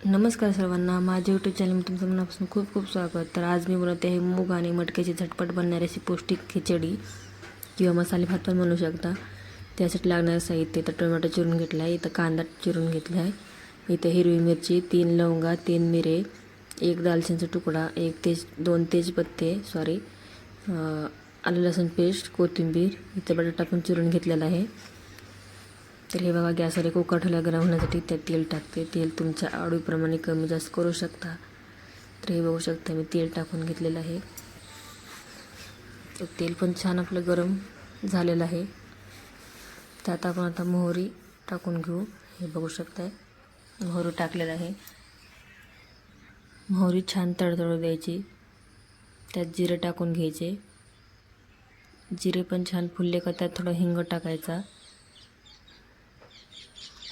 नमस्कार सर्वांना माझ्या यूट्यूब चॅनलमध्ये तुमचं मनापासून खूप खूप स्वागत. तर आज मी बनवते आहे मूग आणि मटक्याची झटपट बनणारी अशी पौष्टिक खिचडी किंवा मसाले भात पण बनवू शकता. त्यासाठी लागणारं साहित्य तर टोमॅटो चिरून घेतला आहे इथं कांदा चिरून घेतला आहे इथं हिरवी मिरची तीन लवंगा तीन मिरे एक दालचिनीचा तुकडा एक तेज दोन तेजपत्ते सॉरी आलं लसूण पेस्ट कोथिंबीर इथं बटाटा पण चिरून घेतलेला आहे. तर हे बघा गॅसवर एक कुकर ठेवला गरम होण्यासाठी त्यात तेल टाकते. तेल तुमच्या आवडीप्रमाणे कमी जास्त करू शकता. तर हे बघू शकता मी तेल टाकून घेतलेलं आहे. तर तेल पण छान आपलं गरम झालेलं आहे. त्यात आपण आता मोहरी टाकून घेऊ. हे बघू शकताय मोहरी टाकलेलं आहे. मोहरी छान तडतडू द्यायची. त्यात जिरे टाकून घ्यायचे. जिरे पण छान फुलले का त्यात थोडं हिंग टाकायचा.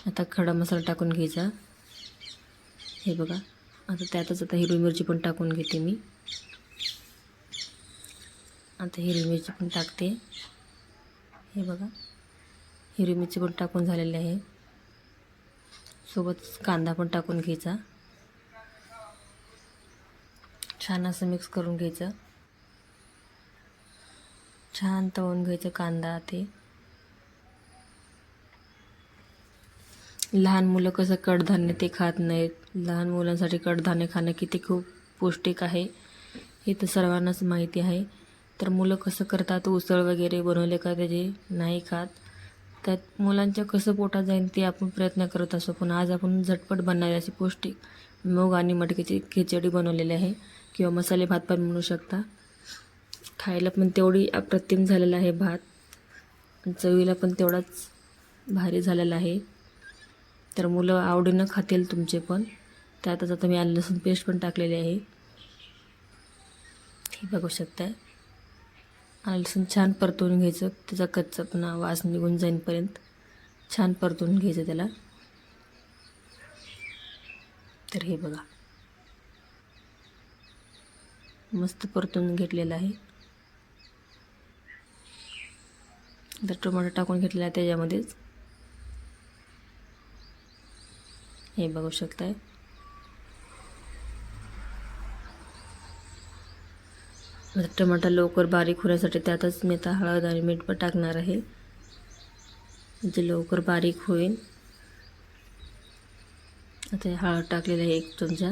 आता खडा मसाला टाकून घ्यायचा. हे बघा आता त्यातच आता हिरवी मिरची पण टाकून घेते मी. आता हिरवी मिरची पण टाकते. हे बघा हिरवी मिरची पण टाकून झालेली आहे. सोबत कांदा पण टाकून घ्यायचा. छान असं मिक्स करून घ्यायचं. छान तळून घ्यायचं कांदा ते. लहान मुलं कसं कडधान्य ते खात नाहीत. लहान मुलांसाठी कडधान्य खाणं किती खूप पौष्टिक आहे हे तर सर्वांनाच माहिती आहे. तर मुलं कसं करतात उसळ वगैरे बनवले का त्याचे नाही खात त्यात मुलांच्या कसं पोटात जाईल ते आपण प्रयत्न करत असतो पण आज आपण झटपट बनणारी अशी पौष्टिक मूग आणि मटकीची खिचडी बनवलेली आहे किंवा मसाले भात पण म्हणू शकता. खायला पण तेवढी अप्रतिम झालेला आहे भात. चवीला पण तेवढाच भारी झालेला आहे. तर मुलं आवडीनं खातील तुमचे पण. त्यातच आता मी आलं लसूण पेस्ट पण टाकलेली आहे. हे बघू शकताय. आलं लसूण छान परतवून घ्यायचं. त्याचा कच्चापणा वास निघून जाईनपर्यंत छान परतवून घ्यायचं त्याला. तर हे बघा. मस्त परतून घेतलेलं आहे. तर टोमॅटो टाकून घेतलेला आहे त्याच्यामध्येच. हे बघू शकताय. आता टमाटर लवकर बारीक होण्यासाठी त्यातच मी आता हळद आणि मीठ पण टाकणार आहे. म्हणजे लवकर बारीक होईल. आता हे हळद टाकलेलं आहे एक चमचा.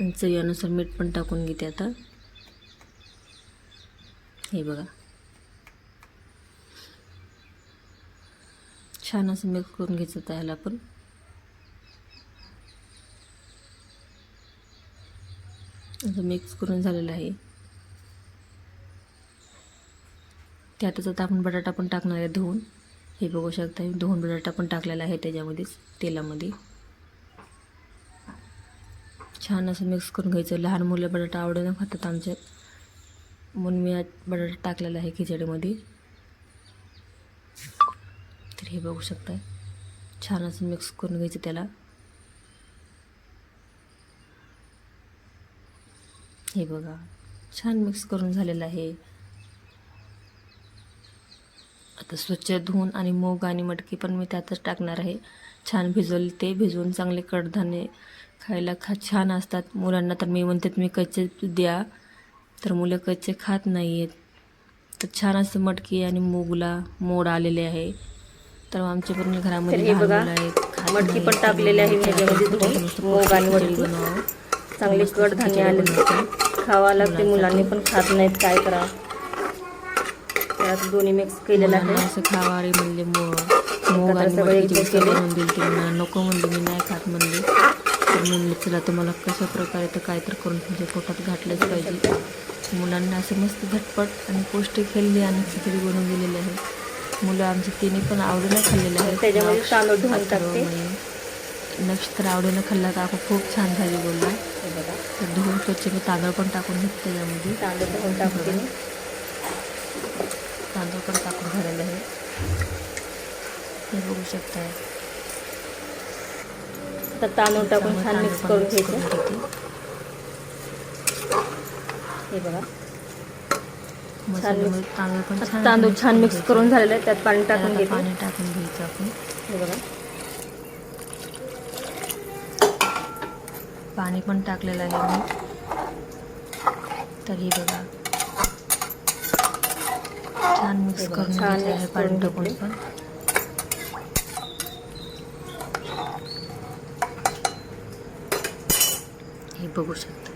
आणि चवीनुसार मीठ पण टाकून घेते आता. हे बघा. छान असं मिक्स करून घ्यायचं त्याला पण. असं मिक्स करून झालेलं आहे. त्यातच आता आपण बटाटा पण टाकणार आहे धुवून. हे बघू शकता मी धुवून बटाटा पण टाकलेला आहे त्याच्यामध्येच तेलामध्ये. छान असं मिक्स करून घ्यायचं. लहान मुलं बटाटा आवडीनं खातात आमच्यात. म्हणून मी आज बटाटा टाकलेला आहे खिचडीमध्ये. तर हे बघू शकता छान असं मिक्स करून घ्यायचं त्याला. हे बघा छान मिक्स करून झालेलं आहे. आता स्वच्छ धुवून आणि मूग आणि मटकी पण मी त्यातच टाकणार आहे. छान भिजवले ते भिजवून चांगले कडधान्य खायला खा छान असतात. मुलांना तर मी म्हणते मी कच्चे द्या तर मुलं कच्चे खात नाही आहेत तर छान असं मटकी आणि मूगला मोड आलेले आहे. तर आमच्या पण घरामध्ये आहेत, मटकी. पण टाकलेली आहे मूग आणि मटकी. चांगले कडधान्य आले. खावा लागते मुलांनी पण खात नाहीत काय करा. त्यात दोन्ही मिक्स केलेलं आहे. असं खावा अरे म्हणले मग आणि नको म्हणली मी नाही खात म्हणली. तर म्हणले चला तुम्हाला कशा प्रकारे तर काय तर करून तुमच्या पोटात घातलंच पाहिजे. मुलांना असं मस्त झटपट आणि पौष्टिक हेल्दी आणि खिचडी बनवून दिलेली आहे. मुलं आमची तिने पण आवडीनं खाल्लेलं आहे. त्याच्यामध्ये तांदूळ टाकते. मणी. नक्ष तर आवडीनं खाल्ला का खूप छान झाली बोलला हे बघा. तर धुवून स्वच्छ मी तांदूळ पण टाकून घेते त्याच्यामध्ये तांदूळ धुवून टाकते मी तांदूळ पण टाकून झालेलं आहे. हे बघू शकताय. आता तांदूळ टाकून छान मिक्स करून घ्यायचं. हे बघा. छान तांदूळ छान मिक्स घ्यायचे. करून झालेलं आहे. त्यात पाणी त्यात टाकून पाणी टाकून घ्यायचं आपण. हे बघा. पाणी पण टाकलेलं आहे मी. तर हे बघा. छान मिक्स करून घ्यायचं आहे पाणी टाकून. पण. हे बघू शकता.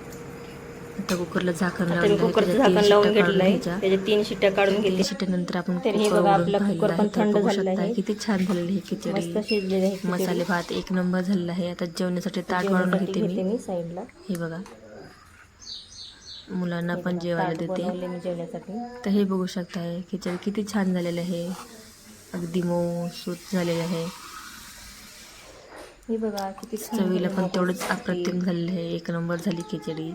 आता कुकरला झाकण आहे. कुकरचं झाकण लावून घेतलं आहे घ्यायच्या. त्याचे तीन शिट्ट्या काढून घेतली शिट्ट्यानंतर आपण तर हे बघा, आपला कुकर पण आहे. थंड झालेला शकता आहे. किती छान झालेली ही आहे खिचडी. मसाले भात एक नंबर झालेला आहे आता जेवणासाठी ताट वाढून घेते मी साईडला हे बघा मुलांना पण जेवायला देते जेवण्यासाठी तर हे बघू शकताय खिचडी किती छान झालेलं आहे अगदी मऊ सूत झालेलं आहे हे बघा किती चवीला पण तेवढंच आहे. अप्रतिम झालेलं आहे एक नंबर झाली खिचडी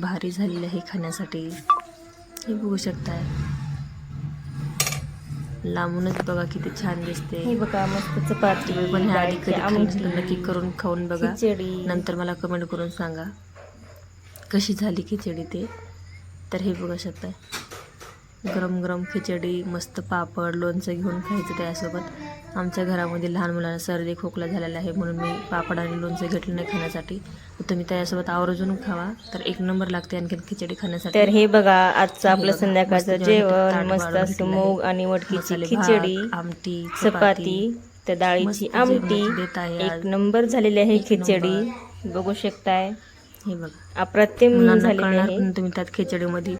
भारी झालेली आहे खाण्यासाठी. हे बघू शकताय. लांबूनच बघा किती छान दिसते हे बघा मस्त चपाती पण आधी कधी नक्की करून खाऊन बघा. नंतर मला कमेंट करून सांगा. कशी झाली खिचडी ते? तर हे बघू शकताय. गरम गरम खिचडी मस्त पापड लोणचं घेऊन खायचं त्यासोबत. आमच्या घरामध्ये लहान मुलांना सर्दी खोकला झालेला आहे म्हणून मी पापड आणि लोणचं घेतलं नाही खाण्यासाठी. तुम्ही त्यासोबत आवर्जून खावा तर एक नंबर लागते आणखीन खिचडी खाण्यासाठी. तर हे बघा आजचं आपलं संध्याकाळचं जेवण मस्त असं. मूग आणि मटकीची खिचडी आमटी चपाती तर डाळीची आमटी. एक नंबर झालेली आहे खिचडी. बघू शकताय. हे बघा. अप्रतिम तुम्ही त्यात खिचडीमध्ये